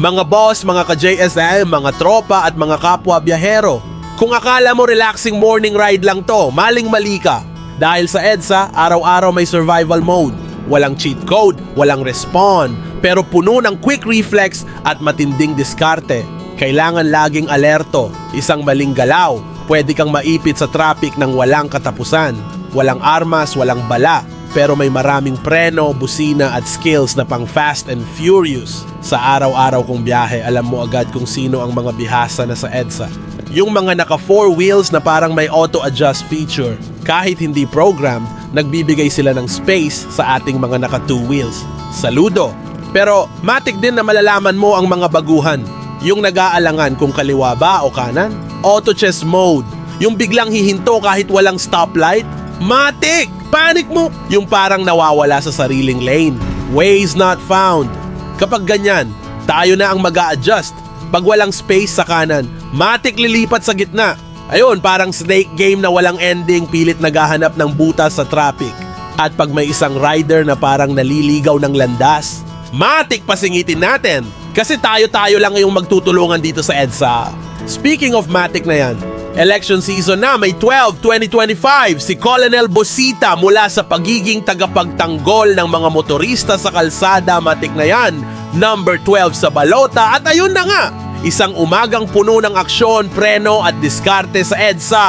Mga boss, mga ka-JSM, mga tropa at mga kapwa biyahero. Kung akala mo relaxing morning ride lang to, maling mali ka. Dahil sa EDSA, araw-araw may survival mode. Walang cheat code, walang respawn, pero puno ng quick reflex at matinding diskarte. Kailangan laging alerto, isang maling galaw, pwede kang maipit sa traffic ng walang katapusan. Walang armas, walang bala, pero may maraming preno, busina at skills na pang fast and furious. Sa araw-araw kong biyahe, alam mo agad kung sino ang mga bihasa na sa EDSA. Yung mga naka four wheels na parang may auto-adjust feature. Kahit hindi programmed, nagbibigay sila ng space sa ating mga naka two wheels. Saludo! Pero matik din na malalaman mo ang mga baguhan. Yung nag-aalangan kung kaliwa ba o kanan. Auto chess mode. Yung biglang hihinto kahit walang stoplight. Matik! Panic mo! Yung parang nawawala sa sariling lane. Ways not found. Kapag ganyan, tayo na ang mag adjust Pag walang space sa kanan, matik lilipat sa gitna. Ayun, parang snake game na walang ending, pilit naghahanap ng butas sa traffic. At pag may isang rider na parang naliligaw ng landas, matik pasingitin natin. Kasi tayo-tayo lang yung magtutulungan dito sa EDSA. Speaking of matik na yan, election season na May 12, 2025, si Colonel Bosita mula sa pagiging tagapagtanggol ng mga motorista sa kalsada matik na yan, number 12 sa balota at ayun na nga, isang umagang puno ng aksyon, preno at diskarte sa EDSA.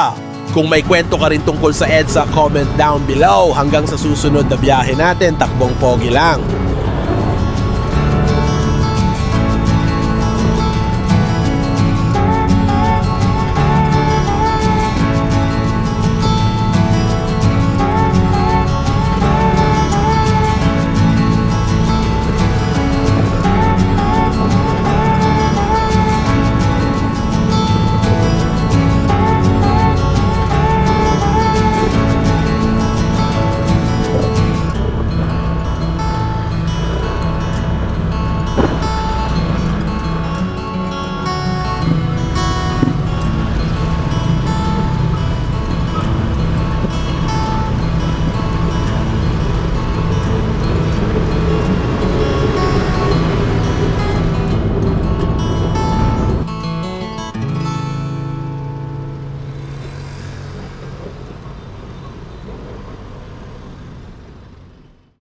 Kung may kwento ka rin tungkol sa EDSA, comment down below. Hanggang sa susunod na biyahe natin, takbong pogi lang.